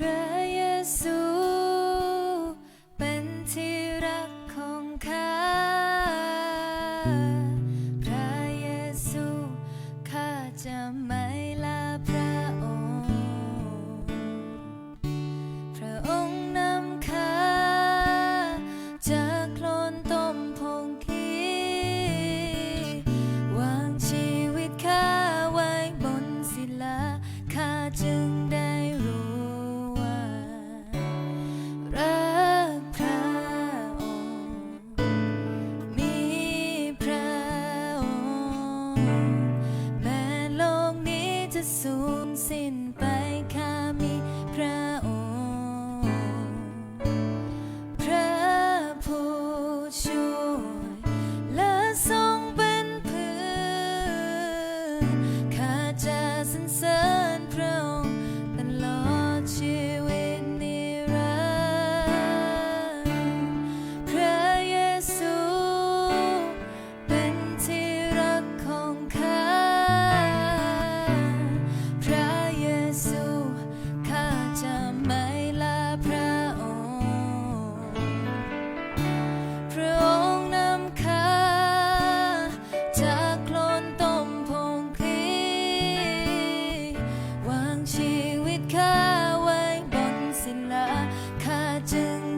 พระเยซู เป็นที่รักของข้า พระเยซูข้าจะไม่ลาพระองค์ พระองค์นำข้าจะ แม้โลกนี้จะสูญสิ้นไป 看见。